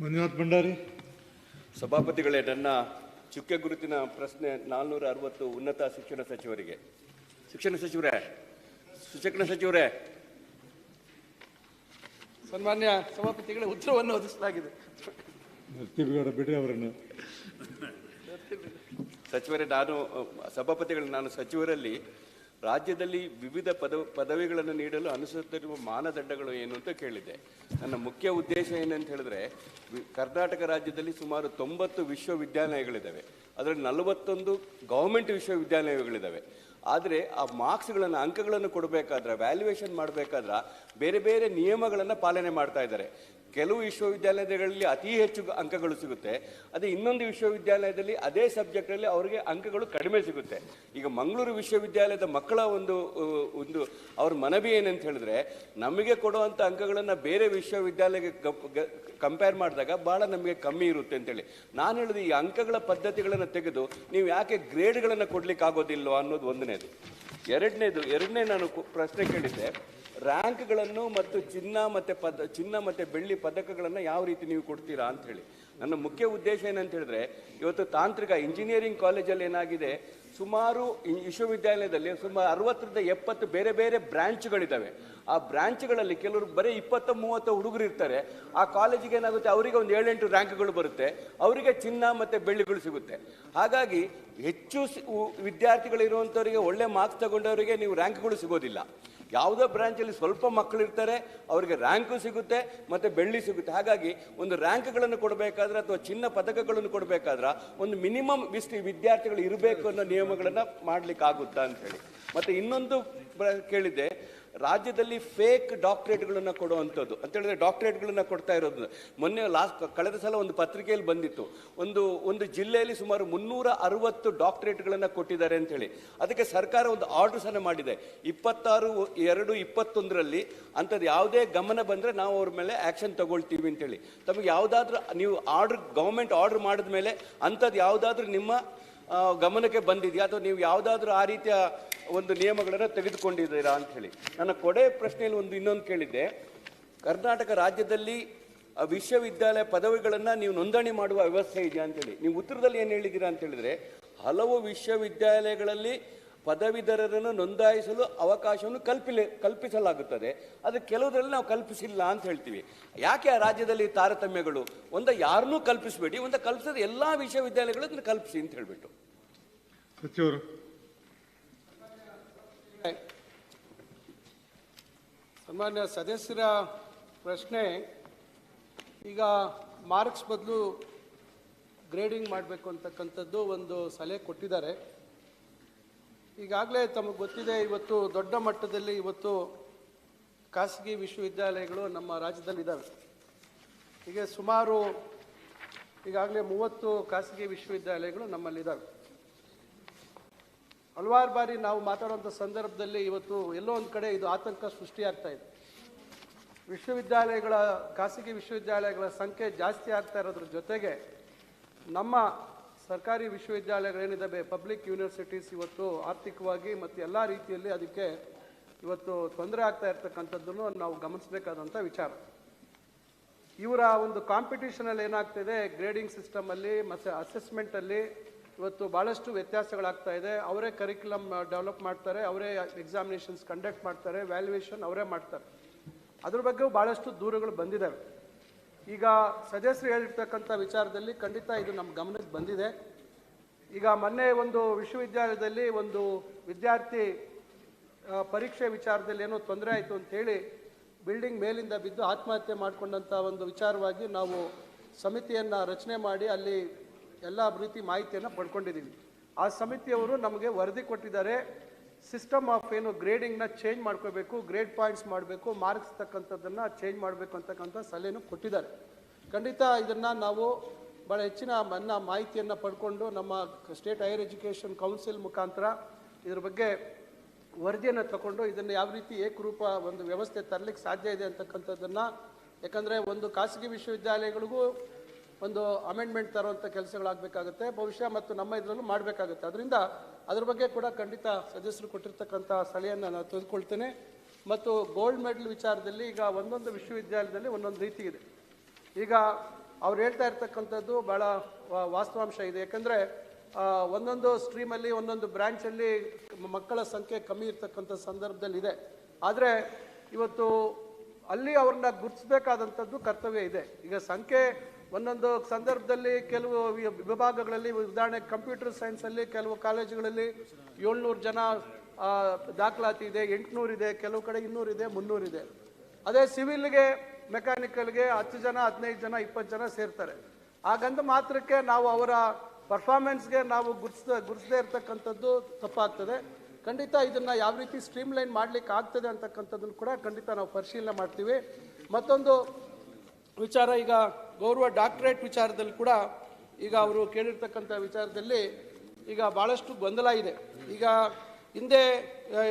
ಮಂಜುನಾಥ್ ಭಂಡಾರಿ. ಸಭಾಪತಿಗಳೇ ನನ್ನ ಚುಕ್ಕೆ ಗುರುತಿನ ಪ್ರಶ್ನೆ ನಾಲ್ನೂರ ಅರವತ್ತು ಉನ್ನತ ಶಿಕ್ಷಣ ಸಚಿವರಿಗೆ. ಶಿಕ್ಷಣ ಸಚಿವರೇ ಶಿಕ್ಷಣ ಸಚಿವರೇ. ಸನ್ಮಾನ್ಯ ಸಭಾಪತಿಗಳ ಉತ್ತರವನ್ನು ಒದಗಿಸಲಾಗಿದೆ ಬಿಡ್ರಿ ಅವರನ್ನು. ಸಚಿವರೇ ನಾನು ಸಭಾಪತಿಗಳು ನಾನು ಸಚಿವರಲ್ಲಿ ರಾಜ್ಯದಲ್ಲಿ ವಿವಿಧ ಪದ ಪದವಿಗಳನ್ನು ನೀಡಲು ಅನುಸರಿಸುತ್ತಿರುವ ಮಾನದಂಡಗಳು ಏನು ಅಂತ ಕೇಳಿದೆ ನನ್ನ ಮುಖ್ಯ ಉದ್ದೇಶ ಏನಂತ ಹೇಳಿದ್ರೆ ಕರ್ನಾಟಕ ರಾಜ್ಯದಲ್ಲಿ ಸುಮಾರು ತೊಂಬತ್ತು ವಿಶ್ವವಿದ್ಯಾಲಯಗಳಿದ್ದಾವೆ. ಅದರಲ್ಲಿ ನಲವತ್ತೊಂದು ಗೌರ್ಮೆಂಟ್ ವಿಶ್ವವಿದ್ಯಾಲಯಗಳಿದ್ದಾವೆ. ಆದರೆ ಆ ಮಾರ್ಕ್ಸ್ಗಳನ್ನು, ಅಂಕಗಳನ್ನು ಕೊಡಬೇಕಾದ್ರೆ, ವ್ಯಾಲ್ಯೂಯೇಷನ್ ಮಾಡಬೇಕಾದ್ರೆ ಬೇರೆ ಬೇರೆ ನಿಯಮಗಳನ್ನು ಪಾಲನೆ ಮಾಡ್ತಾ ಇದ್ದಾರೆ. ಕೆಲವು ವಿಶ್ವವಿದ್ಯಾಲಯಗಳಲ್ಲಿ ಅತಿ ಹೆಚ್ಚು ಅಂಕಗಳು ಸಿಗುತ್ತೆ. ಅದೇ ಇನ್ನೊಂದು ವಿಶ್ವವಿದ್ಯಾಲಯದಲ್ಲಿ ಅದೇ ಸಬ್ಜೆಕ್ಟಲ್ಲಿ ಅವರಿಗೆ ಅಂಕಗಳು ಕಡಿಮೆ ಸಿಗುತ್ತೆ. ಈಗ ಮಂಗಳೂರು ವಿಶ್ವವಿದ್ಯಾಲಯದ ಮಕ್ಕಳ ಒಂದು ಒಂದು ಅವ್ರ ಮನವಿ ಏನಂತ ಹೇಳಿದ್ರೆ, ನಮಗೆ ಕೊಡುವಂಥ ಅಂಕಗಳನ್ನು ಬೇರೆ ವಿಶ್ವವಿದ್ಯಾಲಯಕ್ಕೆ ಕಂಪೇರ್ ಮಾಡಿದಾಗ ಭಾಳ ನಮಗೆ ಕಮ್ಮಿ ಇರುತ್ತೆ ಅಂತೇಳಿ. ನಾನು ಹೇಳಿದ ಈ ಅಂಕಗಳ ಪದ್ಧತಿಗಳನ್ನು ತೆಗೆದು ನೀವು ಯಾಕೆ ಗ್ರೇಡ್ಗಳನ್ನು ಕೊಡ್ಲಿಕ್ಕೆ ಆಗೋದಿಲ್ವ ಅನ್ನೋದು ಒಂದನೇದು. ಎರಡನೇದು, ಎರಡನೇ ನಾನು ಪ್ರಶ್ನೆ ಕೇಳಿದ್ದೆ. ರ್ಯಾಂಕ್ಗಳನ್ನು ಮತ್ತು ಚಿನ್ನ ಮತ್ತು ಪದ, ಚಿನ್ನ ಮತ್ತು ಬೆಳ್ಳಿ ಪದಕಗಳನ್ನು ಯಾವ ರೀತಿ ನೀವು ಕೊಡ್ತೀರಾ ಅಂತ ಹೇಳಿ. ನನ್ನ ಮುಖ್ಯ ಉದ್ದೇಶ ಏನಂತ ಹೇಳಿದ್ರೆ, ಇವತ್ತು ತಾಂತ್ರಿಕ ಇಂಜಿನಿಯರಿಂಗ್ ಕಾಲೇಜಲ್ಲಿ ಏನಾಗಿದೆ, ಸುಮಾರು ವಿಶ್ವವಿದ್ಯಾಲಯದಲ್ಲಿ ಸುಮಾರು ಅರವತ್ತರಿಂದ ಎಪ್ಪತ್ತು ಬೇರೆ ಬೇರೆ ಬ್ರ್ಯಾಂಚ್ಗಳಿದ್ದಾವೆ ಆ ಬ್ರ್ಯಾಂಚ್ಗಳಲ್ಲಿ ಕೆಲವರು ಬರೀ ಇಪ್ಪತ್ತು, ಮೂವತ್ತು ಹುಡುಗರು ಇರ್ತಾರೆ. ಆ ಕಾಲೇಜಿಗೆ ಏನಾಗುತ್ತೆ, ಅವರಿಗೆ ಒಂದು ಏಳೆಂಟು ರ್ಯಾಂಕ್ಗಳು ಬರುತ್ತೆ. ಅವರಿಗೆ ಚಿನ್ನ ಮತ್ತು ಬೆಳ್ಳಿಗಳು ಸಿಗುತ್ತೆ. ಹಾಗಾಗಿ ಹೆಚ್ಚು ವಿದ್ಯಾರ್ಥಿಗಳಿರುವಂಥವರಿಗೆ ಒಳ್ಳೆ ಮಾರ್ಕ್ಸ್ ತಗೊಂಡವರಿಗೆ ನೀವು ರ್ಯಾಂಕ್ಗಳು ಸಿಗೋದಿಲ್ಲ. ಯಾವುದೋ ಬ್ರಾಂಚಲ್ಲಿ ಸ್ವಲ್ಪ ಮಕ್ಕಳು ಇರ್ತಾರೆ, ಅವರಿಗೆ ರ್ಯಾಂಕು ಸಿಗುತ್ತೆ ಮತ್ತು ಬೆಳ್ಳಿ ಸಿಗುತ್ತೆ. ಹಾಗಾಗಿ ಒಂದು ರ್ಯಾಂಕ್ಗಳನ್ನು ಕೊಡಬೇಕಾದ್ರೆ ಅಥವಾ ಚಿನ್ನ ಪದಕಗಳನ್ನು ಕೊಡಬೇಕಾದ್ರೆ ಒಂದು ಮಿನಿಮಮ್ ಇಷ್ಟು ವಿದ್ಯಾರ್ಥಿಗಳು ಇರಬೇಕು ಅನ್ನೋ ನಿಯಮಗಳನ್ನು ಮಾಡಲಿಕ್ಕಾಗುತ್ತಾ ಹೇಳಿ. ಮತ್ತು ಇನ್ನೊಂದು ಕೇಳಿದೆ ರಾಜ್ಯದಲ್ಲಿ ಫೇಕ್ ಡಾಕ್ಟ್ರೇಟ್ಗಳನ್ನು ಕೊಡುವಂಥದ್ದು. ಅಂತ ಹೇಳಿದ್ರೆ ಡಾಕ್ಟ್ರೇಟ್ಗಳನ್ನು ಕೊಡ್ತಾ ಇರೋದು. ಮೊನ್ನೆ ಲಾಸ್ಟ್ ಕಳೆದ ಸಲ ಒಂದು ಪತ್ರಿಕೆಯಲ್ಲಿ ಬಂದಿತ್ತು. ಒಂದು ಒಂದು ಜಿಲ್ಲೆಯಲ್ಲಿ ಸುಮಾರು ಮುನ್ನೂರ ಅರವತ್ತು ಡಾಕ್ಟ್ರೇಟ್ಗಳನ್ನು ಕೊಟ್ಟಿದ್ದಾರೆ ಅಂತ ಹೇಳಿ. ಅದಕ್ಕೆ ಸರ್ಕಾರ ಒಂದು ಆರ್ಡರ್ಸ್ ಮಾಡಿದೆ. ಇಪ್ಪತ್ತಾರು, ಎರಡು, ಇಪ್ಪತ್ತೊಂದರಲ್ಲಿ ಅಂಥದ್ದು ಯಾವುದೇ ಗಮನ ಬಂದರೆ ನಾವು ಅವ್ರ ಮೇಲೆ ಆ್ಯಕ್ಷನ್ ತಗೊಳ್ತೀವಿ ಅಂತೇಳಿ ತಮಗೆ ಯಾವುದಾದ್ರೂ ನೀವು ಆರ್ಡರ್ ಗೌರ್ಮೆಂಟ್ ಆರ್ಡರ್ ಮಾಡಿದ ಮೇಲೆ ಅಂಥದ್ದು ಯಾವುದಾದ್ರೂ ನಿಮ್ಮ ಗಮನಕ್ಕೆ ಬಂದಿದೆಯಾ? ಅಥವಾ ನೀವು ಯಾವುದಾದ್ರೂ ಆ ರೀತಿಯ ಒಂದು ನಿಯಮಗಳನ್ನು ತೆಗೆದುಕೊಂಡಿದ್ದೀರಾ ಅಂತ ಹೇಳಿ. ನನ್ನ ಕೊಡೆ ಪ್ರಶ್ನೆಯಲ್ಲಿ ಒಂದು ಇನ್ನೊಂದು ಕೇಳಿದ್ದೆ. ಕರ್ನಾಟಕ ರಾಜ್ಯದಲ್ಲಿ ವಿಶ್ವವಿದ್ಯಾಲಯ ಪದವಿಗಳನ್ನು ನೀವು ನೋಂದಣಿ ಮಾಡುವ ವ್ಯವಸ್ಥೆ ಇದೆಯಾ ಅಂತೇಳಿ ನೀವು ಉತ್ತರದಲ್ಲಿ ಏನು ಹೇಳಿದ್ದೀರಾ ಅಂತ ಹೇಳಿದ್ರೆ, ಹಲವು ವಿಶ್ವವಿದ್ಯಾಲಯಗಳಲ್ಲಿ ಪದವೀಧರರನ್ನು ನೋಂದಾಯಿಸಲು ಅವಕಾಶವನ್ನು ಕಲ್ಪಿಲೆ, ಕಲ್ಪಿಸಲಾಗುತ್ತದೆ. ಅದು ಕೆಲವರಲ್ಲಿ ನಾವು ಕಲ್ಪಿಸಿಲ್ಲ ಅಂತ ಹೇಳ್ತೀವಿ. ಯಾಕೆ ಆ ರಾಜ್ಯದಲ್ಲಿ ತಾರತಮ್ಯಗಳು? ಒಂದು ಯಾರನ್ನೂ ಕಲ್ಪಿಸಬೇಡಿ, ಒಂದು ಕಲ್ಪಿಸಿದ ಎಲ್ಲ ವಿಶ್ವವಿದ್ಯಾಲಯಗಳು ಕಲ್ಪಿಸಿ ಅಂತ ಹೇಳಿಬಿಟ್ಟು. ಸಚಿವರು. ಸನ್ಮಾನ್ಯ ಸದಸ್ಯರ ಪ್ರಶ್ನೆ, ಈಗ ಮಾರ್ಕ್ಸ್ ಬದಲು ಗ್ರೇಡಿಂಗ್ ಮಾಡಬೇಕು ಅಂತಕ್ಕಂಥದ್ದು ಒಂದು ಸಲಹೆ ಕೊಟ್ಟಿದ್ದಾರೆ. ಈಗಾಗಲೇ ತಮಗೆ ಗೊತ್ತಿದೆ, ಇವತ್ತು ದೊಡ್ಡ ಮಟ್ಟದಲ್ಲಿ ಇವತ್ತು ಖಾಸಗಿ ವಿಶ್ವವಿದ್ಯಾಲಯಗಳು ನಮ್ಮ ರಾಜ್ಯದಲ್ಲಿದ್ದಾವೆ. ಹೀಗೆ ಸುಮಾರು ಈಗಾಗಲೇ ಮೂವತ್ತು ಖಾಸಗಿ ವಿಶ್ವವಿದ್ಯಾಲಯಗಳು ನಮ್ಮಲ್ಲಿದ್ದಾವೆ. ಹಲವಾರು ಬಾರಿ ನಾವು ಮಾತಾಡುವಂಥ ಸಂದರ್ಭದಲ್ಲಿ ಇವತ್ತು ಎಲ್ಲೋ ಒಂದು ಕಡೆ ಇದು ಆತಂಕ ಸೃಷ್ಟಿಯಾಗ್ತಾ ಇದೆ. ವಿಶ್ವವಿದ್ಯಾಲಯಗಳ, ಖಾಸಗಿ ವಿಶ್ವವಿದ್ಯಾಲಯಗಳ ಸಂಖ್ಯೆ ಜಾಸ್ತಿ ಆಗ್ತಾ ಇರೋದ್ರ ಜೊತೆಗೆ ನಮ್ಮ ಸರ್ಕಾರಿ ವಿಶ್ವವಿದ್ಯಾಲಯಗಳೇನಿದ್ದಾವೆ ಪಬ್ಲಿಕ್ ಯೂನಿವರ್ಸಿಟೀಸ್ ಇವತ್ತು ಆರ್ಥಿಕವಾಗಿ ಮತ್ತು ಎಲ್ಲ ರೀತಿಯಲ್ಲಿ ಅದಕ್ಕೆ ಇವತ್ತು ತೊಂದರೆ ಆಗ್ತಾ ಇರ್ತಕ್ಕಂಥದ್ದನ್ನು ನಾವು ಗಮನಿಸಬೇಕಾದಂಥ ವಿಚಾರ. ಇವರ ಒಂದು ಕಾಂಪಿಟೇಷನಲ್ಲಿ ಏನಾಗ್ತಿದೆ ಗ್ರೇಡಿಂಗ್ ಸಿಸ್ಟಮಲ್ಲಿ ಮತ್ತು ಅಸೆಸ್ಮೆಂಟಲ್ಲಿ ಇವತ್ತು ಭಾಳಷ್ಟು ವ್ಯತ್ಯಾಸಗಳಾಗ್ತಾ ಇದೆ. ಅವರೇ ಕರಿಕ್ಯುಲಮ್ ಡೆವಲಪ್ ಮಾಡ್ತಾರೆ, ಅವರೇ ಎಕ್ಸಾಮಿನೇಷನ್ಸ್ ಕಂಡಕ್ಟ್ ಮಾಡ್ತಾರೆ ವ್ಯಾಲ್ಯೂಯೇಷನ್ ಅವರೇ ಮಾಡ್ತಾರೆ. ಅದ್ರ ಬಗ್ಗೆಯೂ ಭಾಳಷ್ಟು ದೂರುಗಳು ಬಂದಿದ್ದಾವೆ ಈಗ ಸದಸ್ಯರು ಹೇಳಿರ್ತಕ್ಕಂಥ ವಿಚಾರದಲ್ಲಿ ಖಂಡಿತ ಇದು ನಮ್ಮ ಗಮನಕ್ಕೆ ಬಂದಿದೆ. ಈಗ ಮೊನ್ನೆ ಒಂದು ವಿಶ್ವವಿದ್ಯಾಲಯದಲ್ಲಿ ಒಂದು ವಿದ್ಯಾರ್ಥಿ ಪರೀಕ್ಷೆ ವಿಚಾರದಲ್ಲಿ ಏನೋ ತೊಂದರೆ ಆಯಿತು ಅಂತೇಳಿ ಬಿಲ್ಡಿಂಗ್ ಮೇಲಿಂದ ಬಿದ್ದು ಆತ್ಮಹತ್ಯೆ ಮಾಡಿಕೊಂಡಂಥ ಒಂದು ವಿಚಾರವಾಗಿ ನಾವು ಸಮಿತಿಯನ್ನು ರಚನೆ ಮಾಡಿ ಅಲ್ಲಿ ಎಲ್ಲ ರೀತಿ ಮಾಹಿತಿಯನ್ನು ಪಡ್ಕೊಂಡಿದ್ದೀವಿ ಆ ಸಮಿತಿಯವರು ನಮಗೆ ವರದಿ ಕೊಟ್ಟಿದ್ದಾರೆ. ಸಿಸ್ಟಮ್ ಆಫ್ ಏನು ಗ್ರೇಡಿಂಗ್ನ ಚೇಂಜ್ ಮಾಡ್ಕೋಬೇಕು ಗ್ರೇಡ್ ಪಾಯಿಂಟ್ಸ್ ಮಾಡಬೇಕು ಮಾರ್ಕ್ಸ್ ತಕ್ಕಂಥದ್ದನ್ನು ಚೇಂಜ್ ಮಾಡಬೇಕು ಅಂತಕ್ಕಂಥ ಸಲಹೆನೂ ಕೊಟ್ಟಿದ್ದಾರೆ. ಖಂಡಿತ ಇದನ್ನು ನಾವು ಭಾಳ ಹೆಚ್ಚಿನ ಮನ್ನ ಮಾಹಿತಿಯನ್ನು ಪಡ್ಕೊಂಡು ನಮ್ಮ ಸ್ಟೇಟ್ ಹೈಯರ್ ಎಜುಕೇಷನ್ ಕೌನ್ಸಿಲ್ ಮುಖಾಂತರ ಇದ್ರ ಬಗ್ಗೆ ವರದಿಯನ್ನು ತಗೊಂಡು ಇದನ್ನು ಯಾವ ರೀತಿ ಏಕರೂಪ ಒಂದು ವ್ಯವಸ್ಥೆ ತರಲಿಕ್ಕೆ ಸಾಧ್ಯ ಇದೆ ಅಂತಕ್ಕಂಥದ್ದನ್ನು, ಯಾಕಂದರೆ ಒಂದು ಖಾಸಗಿ ವಿಶ್ವವಿದ್ಯಾಲಯಗಳಿಗೂ ಒಂದು ಅಮೆಂಡ್ಮೆಂಟ್ ತರುವಂಥ ಕೆಲಸಗಳಾಗಬೇಕಾಗುತ್ತೆ. ಭವಿಷ್ಯ ಮತ್ತು ನಮ್ಮ ಇದರಲ್ಲೂ ಮಾಡಬೇಕಾಗುತ್ತೆ. ಅದರಿಂದ ಅದ್ರ ಬಗ್ಗೆ ಕೂಡ ಖಂಡಿತ ಸದಸ್ಯರು ಕೊಟ್ಟಿರ್ತಕ್ಕಂಥ ಸಲಹೆಯನ್ನು ನಾನು ತೆಗೆದುಕೊಳ್ತೇನೆ ಮತ್ತು ಗೋಲ್ಡ್ ಮೆಡಲ್ ವಿಚಾರದಲ್ಲಿ ಈಗ ಒಂದೊಂದು ವಿಶ್ವವಿದ್ಯಾಲಯದಲ್ಲಿ ಒಂದೊಂದು ರೀತಿ ಇದೆ. ಈಗ ಅವ್ರು ಹೇಳ್ತಾ ಇರ್ತಕ್ಕಂಥದ್ದು ಭಾಳ ವಾಸ್ತವಾಂಶ ಇದೆ. ಯಾಕಂದರೆ ಒಂದೊಂದು ಸ್ಟ್ರೀಮಲ್ಲಿ ಒಂದೊಂದು ಬ್ರ್ಯಾಂಚಲ್ಲಿ ಮಕ್ಕಳ ಸಂಖ್ಯೆ ಕಮ್ಮಿ ಇರ್ತಕ್ಕಂಥ ಸಂದರ್ಭದಲ್ಲಿ ಇದೆ ಆದರೆ ಇವತ್ತು ಅಲ್ಲಿ ಅವ್ರನ್ನ ಗುರುತಿಸಬೇಕಾದಂಥದ್ದು ಕರ್ತವ್ಯ ಇದೆ. ಈಗ ಸಂಖ್ಯೆ ಒಂದೊಂದು ಸಂದರ್ಭದಲ್ಲಿ ಕೆಲವು ವಿಭಾಗಗಳಲ್ಲಿ, ಉದಾಹರಣೆ ಕಂಪ್ಯೂಟರ್ ಸೈನ್ಸಲ್ಲಿ ಕೆಲವು ಕಾಲೇಜುಗಳಲ್ಲಿ ಏಳ್ನೂರು ಜನ ದಾಖಲಾತಿ ಇದೆ, ಎಂಟುನೂರು ಇದೆ, ಕೆಲವು ಕಡೆ ಇನ್ನೂರು ಇದೆ, ಮುನ್ನೂರು ಇದೆ. ಅದೇ ಸಿವಿಲ್ಗೆ ಮೆಕ್ಯಾನಿಕಲ್ಗೆ ಹತ್ತು ಜನ, ಹದಿನೈದು ಜನ, ಇಪ್ಪತ್ತು ಜನ ಸೇರ್ತಾರೆ. ಹಾಗಂದ ಮಾತ್ರಕ್ಕೆ ನಾವು ಅವರ ಪರ್ಫಾರ್ಮೆನ್ಸ್ಗೆ ನಾವು ಗುರ್ಸ್ದ, ಗುರ್ಸದೇ ಇರ್ತಕ್ಕಂಥದ್ದು ತಪ್ಪಾಗ್ತದೆ. ಖಂಡಿತ ಇದನ್ನು ಯಾವ ರೀತಿ ಸ್ಟ್ರೀಮ್ ಲೈನ್ ಮಾಡ್ಲಿಕ್ಕೆ ಆಗ್ತದೆ ಅಂತಕ್ಕಂಥದ್ದನ್ನು ಕೂಡ ಖಂಡಿತ ನಾವು ಪರಿಶೀಲನೆ ಮಾಡ್ತೀವಿ. ಮತ್ತೊಂದು ವಿಚಾರ ಈಗ ಗೌರವ ಡಾಕ್ಟರೇಟ್ ವಿಚಾರದಲ್ಲಿ ಕೂಡ ಈಗ ಅವರು ಕೇಳಿರ್ತಕ್ಕಂಥ ವಿಚಾರದಲ್ಲಿ ಈಗ ಭಾಳಷ್ಟು ಗೊಂದಲ ಇದೆ. ಈಗ ಹಿಂದೆ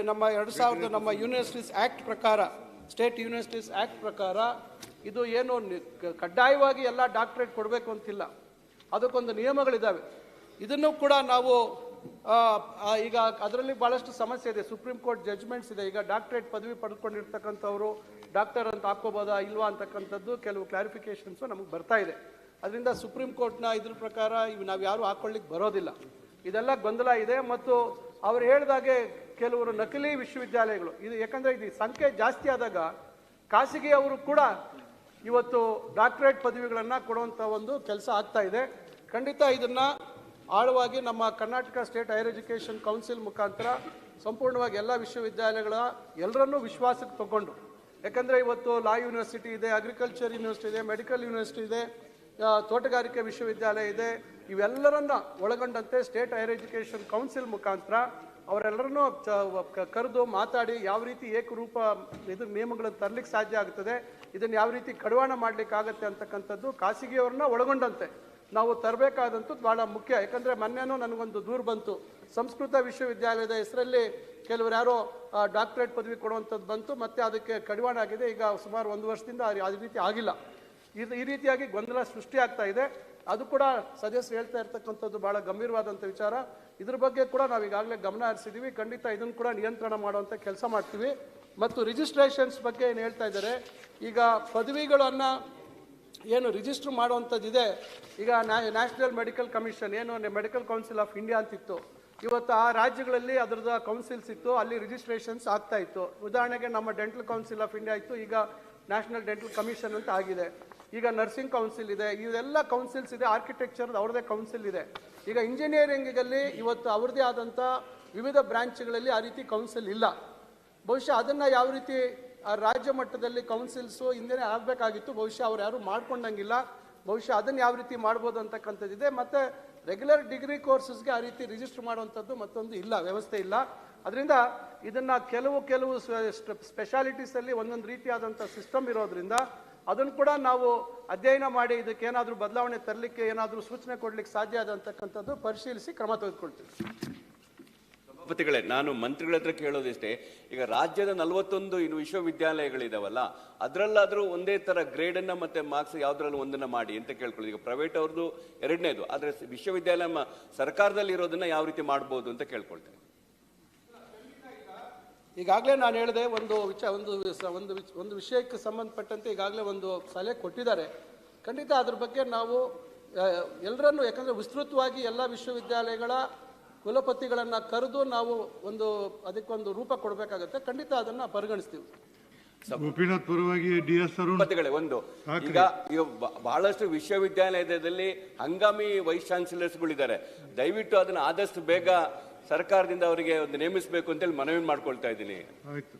ನಮ್ಮ ಎರಡು ಸಾವಿರದ ನಮ್ಮ ಯೂನಿವರ್ಸಿಟೀಸ್ ಆ್ಯಕ್ಟ್ ಪ್ರಕಾರ ಸ್ಟೇಟ್ ಯೂನಿವರ್ಸಿಟೀಸ್ ಆ್ಯಕ್ಟ್ ಪ್ರಕಾರ ಇದು ಏನು ಕಡ್ಡಾಯವಾಗಿ ಎಲ್ಲ ಡಾಕ್ಟ್ರೇಟ್ ಕೊಡಬೇಕು ಅಂತಿಲ್ಲ. ಅದಕ್ಕೊಂದು ನಿಯಮಗಳಿದ್ದಾವೆ ಇದನ್ನು ಕೂಡ ನಾವು ಈಗ ಅದರಲ್ಲಿ ಭಾಳಷ್ಟು ಸಮಸ್ಯೆ ಇದೆ. ಸುಪ್ರೀಂ ಕೋರ್ಟ್ ಜಜ್ಮೆಂಟ್ಸ್ ಇದೆ. ಈಗ ಡಾಕ್ಟ್ರೇಟ್ ಪದವಿ ಪಡೆದುಕೊಂಡಿರ್ತಕ್ಕಂಥವ್ರು ಡಾಕ್ಟರ್ ಅಂತ ಹಾಕ್ಕೋಬೋದಾ ಇಲ್ವಾ ಅಂತಕ್ಕಂಥದ್ದು ಕೆಲವು ಕ್ಲಾರಿಫಿಕೇಷನ್ಸು ನಮಗೆ ಬರ್ತಾ ಇದೆ. ಅದರಿಂದ ಸುಪ್ರೀಂ ಕೋರ್ಟ್ನ ಇದ್ರ ಪ್ರಕಾರ ಇವು ನಾವು ಯಾರು ಹಾಕೊಳ್ಳಿಕ್ಕೆ ಬರೋದಿಲ್ಲ. ಇದೆಲ್ಲ ಗೊಂದಲ ಇದೆ ಮತ್ತು ಅವ್ರು ಹೇಳಿದಾಗೆ ಕೆಲವರು ನಕಲಿ ವಿಶ್ವವಿದ್ಯಾಲಯಗಳು, ಇದು ಯಾಕಂದರೆ ಇದು ಸಂಖ್ಯೆ ಜಾಸ್ತಿ ಆದಾಗ ಖಾಸಗಿಯವರು ಕೂಡ ಇವತ್ತು ಡಾಕ್ಟರೇಟ್ ಪದವಿಗಳನ್ನು ಕೊಡುವಂಥ ಒಂದು ಕೆಲಸ ಆಗ್ತಾ ಇದೆ. ಖಂಡಿತ ಇದನ್ನು ಆಳವಾಗಿ ನಮ್ಮ Karnataka state higher education council ಮುಖಾಂತರ ಸಂಪೂರ್ಣವಾಗಿ ಎಲ್ಲ ವಿಶ್ವವಿದ್ಯಾಲಯಗಳ ಎಲ್ಲರನ್ನೂ ವಿಶ್ವಾಸಕ್ಕೆ ತಗೊಂಡು. ಯಾಕಂದರೆ ಇವತ್ತು ಲಾ ಯೂನಿವರ್ಸಿಟಿ ಇದೆ, ಅಗ್ರಿಕಲ್ಚರ್ ಯೂನಿವರ್ಸಿಟಿ ಇದೆ, ಮೆಡಿಕಲ್ ಯೂನಿವರ್ಸಿಟಿ ಇದೆ ತೋಟಗಾರಿಕೆ ವಿಶ್ವವಿದ್ಯಾಲಯ ಇದೆ. ಇವೆಲ್ಲರನ್ನ ಒಳಗೊಂಡಂತೆ ಸ್ಟೇಟ್ ಹೈಯರ್ ಎಜುಕೇಷನ್ ಕೌನ್ಸಿಲ್ ಮುಖಾಂತರ ಅವರೆಲ್ಲರನ್ನೂ ಕರೆದು ಮಾತಾಡಿ ಯಾವ ರೀತಿ ಏಕರೂಪ ಇದು ನಿಯಮಗಳನ್ನು ತರಲಿಕ್ಕೆ ಸಾಧ್ಯ ಆಗ್ತದೆ, ಇದನ್ನು ಯಾವ ರೀತಿ ಕಡಿವಾಣ ಮಾಡ್ಲಿಕ್ಕೆ ಆಗತ್ತೆ ಅಂತಕ್ಕಂಥದ್ದು ಖಾಸಗಿಯವ್ರನ್ನ ಒಳಗೊಂಡಂತೆ. ನಾವು ತರಬೇಕಾದಂಥದ್ದು ಭಾಳ ಮುಖ್ಯ. ಯಾಕಂದರೆ ಮೊನ್ನೆನೂ ನನಗೊಂದು ದೂರು ಬಂತು. ಸಂಸ್ಕೃತ ವಿಶ್ವವಿದ್ಯಾಲಯದ ಹೆಸರಲ್ಲಿ ಕೆಲವರು ಯಾರೋ ಡಾಕ್ಟರೇಟ್ ಪದವಿ ಕೊಡುವಂಥದ್ದು ಬಂತು, ಮತ್ತೆ ಅದಕ್ಕೆ ಕಡಿವಾಣ ಆಗಿದೆ. ಈಗ ಸುಮಾರು ಒಂದು ವರ್ಷದಿಂದ ಆ ರೀತಿ ಆಗಿಲ್ಲ. ಇದು ಈ ರೀತಿಯಾಗಿ ಗೊಂದಲ ಸೃಷ್ಟಿ ಆಗ್ತಾ ಇದೆ. ಅದು ಕೂಡ ಸದಸ್ಯರು ಹೇಳ್ತಾ ಇರ್ತಕ್ಕಂಥದ್ದು ಭಾಳ ಗಂಭೀರವಾದಂಥ ವಿಚಾರ. ಇದ್ರ ಬಗ್ಗೆ ಕೂಡ ನಾವು ಈಗಾಗಲೇ ಗಮನ ಹರಿಸಿದ್ದೀವಿ ಖಂಡಿತ ಇದನ್ನು ಕೂಡ ನಿಯಂತ್ರಣ ಮಾಡುವಂಥ ಕೆಲಸ ಮಾಡ್ತೀವಿ. ಮತ್ತು ರಿಜಿಸ್ಟ್ರೇಷನ್ಸ್ ಬಗ್ಗೆ ಏನು ಹೇಳ್ತಾ ಇದ್ದಾರೆ, ಈಗ ಪದವಿಗಳನ್ನು ಏನು ರಿಜಿಸ್ಟರ್ ಮಾಡುವಂಥದ್ದಿದೆ. ಈಗ ನ್ಯಾಷನಲ್ ಮೆಡಿಕಲ್ ಕಮಿಷನ್ ಏನು ಮೆಡಿಕಲ್ ಕೌನ್ಸಿಲ್ ಆಫ್ ಇಂಡಿಯಾ ಅಂತಿತ್ತು. ಇವತ್ತು ಆ ರಾಜ್ಯಗಳಲ್ಲಿ ಅದರದ ಕೌನ್ಸಿಲ್ಸ್ ಇತ್ತು, ಅಲ್ಲಿ ರಿಜಿಸ್ಟ್ರೇಷನ್ಸ್ ಆಗ್ತಾ ಇತ್ತು. ಉದಾಹರಣೆಗೆ ನಮ್ಮ ಡೆಂಟಲ್ ಕೌನ್ಸಿಲ್ ಆಫ್ ಇಂಡಿಯಾ ಇತ್ತು, ಈಗ ನ್ಯಾಷನಲ್ ಡೆಂಟಲ್ ಕಮಿಷನ್ ಅಂತ ಆಗಿದೆ. ಈಗ ನರ್ಸಿಂಗ್ ಕೌನ್ಸಿಲ್ ಇದೆ, ಇವೆಲ್ಲ ಕೌನ್ಸಿಲ್ಸ್ ಇದೆ ಆರ್ಕಿಟೆಕ್ಚರ್ ಅವ್ರದ್ದೇ ಕೌನ್ಸಿಲ್ ಇದೆ. ಈಗ ಇಂಜಿನಿಯರಿಂಗಲ್ಲಿ ಇವತ್ತು ಅವ್ರದ್ದೇ ಆದಂಥ ವಿವಿಧ ಬ್ರಾಂಚ್ಗಳಲ್ಲಿ ಆ ರೀತಿ ಕೌನ್ಸಿಲ್ ಇಲ್ಲ. ಬಹುಶಃ ಅದನ್ನು ಯಾವ ರೀತಿ ಆ ರಾಜ್ಯ ಮಟ್ಟದಲ್ಲಿ ಕೌನ್ಸಿಲ್ಸು ಹಿಂದೆ ಆಗಬೇಕಾಗಿತ್ತು. ಬಹುಶಃ ಅವ್ರು ಯಾರು ಮಾಡ್ಕೊಂಡಂಗಿಲ್ಲ. ಬಹುಶಃ ಅದನ್ನು ಯಾವ ರೀತಿ ಮಾಡ್ಬೋದು ಅಂತಕ್ಕಂಥದ್ದಿದೆ. ಮತ್ತು ರೆಗ್ಯುಲರ್ ಡಿಗ್ರಿ ಕೋರ್ಸಸ್ಗೆ ಆ ರೀತಿ ರಿಜಿಸ್ಟರ್ ಮಾಡುವಂಥದ್ದು ಮತ್ತೊಂದು ಇಲ್ಲ, ವ್ಯವಸ್ಥೆ ಇಲ್ಲ. ಅದರಿಂದ ಇದನ್ನು ಕೆಲವು ಕೆಲವು ಸ್ಪೆಷಾಲಿಟೀಸಲ್ಲಿ ಒಂದೊಂದು ರೀತಿಯಾದಂಥ ಸಿಸ್ಟಮ್ ಇರೋದ್ರಿಂದ ಅದನ್ನು ಕೂಡ ನಾವು ಅಧ್ಯಯನ ಮಾಡಿ ಇದಕ್ಕೆ ಏನಾದರೂ ಬದಲಾವಣೆ ತರಲಿಕ್ಕೆ ಏನಾದರೂ ಸೂಚನೆ ಕೊಡಲಿಕ್ಕೆ ಸಾಧ್ಯ ಆದಂತಕ್ಕಂಥದ್ದು ಪರಿಶೀಲಿಸಿ ಕ್ರಮ ತೆಗೆದುಕೊಳ್ತೀವಿ. ಸಭಾಪತಿಗಳೇ, ನಾನು ಮಂತ್ರಿಗಳ ಹತ್ರ ಕೇಳೋದಿಷ್ಟೇ, ಈಗ ರಾಜ್ಯದ ನಲವತ್ತೊಂದು ಇನ್ನು ವಿಶ್ವವಿದ್ಯಾಲಯಗಳಿದಾವಲ್ಲ, ಅದರಲ್ಲಾದರೂ ಒಂದೇ ಥರ ಗ್ರೇಡನ್ನು ಮತ್ತು ಮಾರ್ಕ್ಸ್ ಯಾವುದ್ರಲ್ಲೂ ಒಂದನ್ನು ಮಾಡಿ ಅಂತ ಕೇಳ್ಕೊಳ್ಳಿ ಈಗ ಪ್ರೈವೇಟ್ ಅವ್ರದ್ದು ಎರಡನೇದು, ಆದರೆ ವಿಶ್ವವಿದ್ಯಾಲಯ ಸರ್ಕಾರದಲ್ಲಿ ಇರೋದನ್ನ ಯಾವ ರೀತಿ ಮಾಡ್ಬೋದು ಅಂತ ಕೇಳ್ಕೊಳ್ತೇನೆ. ಈಗಾಗಲೇ ನಾನು ಹೇಳಿದೆ, ಒಂದು ವಿಚ, ಒಂದು ಒಂದು ಒಂದು ವಿಷಯಕ್ಕೆ ಸಂಬಂಧಪಟ್ಟಂತೆ ಈಗಾಗಲೇ ಒಂದು ಸಲಹೆ ಕೊಟ್ಟಿದ್ದಾರೆ. ಖಂಡಿತ ಅದ್ರ ಬಗ್ಗೆ ನಾವು ಎಲ್ಲರನ್ನು ಯಾಕಂದರೆ ವಿಸ್ತೃತವಾಗಿ ಎಲ್ಲ ವಿಶ್ವವಿದ್ಯಾಲಯಗಳ ಕುಲಪತಿಗಳನ್ನು ಕರೆದು ನಾವು ಒಂದು ಅದಕ್ಕೊಂದು ರೂಪ ಕೊಡಬೇಕಾಗುತ್ತೆ. ಖಂಡಿತ ಅದನ್ನು ಪರಿಗಣಿಸ್ತೀವಿ. ಗೋಪಿನಾಥ್ ಪರವಾಗಿ ಡಿ ಎಸ್ ಒಂದು. ಈಗ ಬಹಳಷ್ಟು ವಿಶ್ವವಿದ್ಯಾಲಯದಲ್ಲಿ ಹಂಗಾಮಿ ವೈಸ್ ಚಾನ್ಸಲರ್ಸ್ಗಳಿದ್ದಾರೆ. ದಯವಿಟ್ಟು ಅದನ್ನ ಆದಷ್ಟು ಬೇಗ ಸರ್ಕಾರದಿಂದ ಅವರಿಗೆ ಒಂದು ನೇಮಿಸಬೇಕು ಅಂತೇಳಿ ಮನವಿ ಮಾಡ್ಕೊಳ್ತಾ ಇದ್ದೀನಿ. ಆಯ್ತು.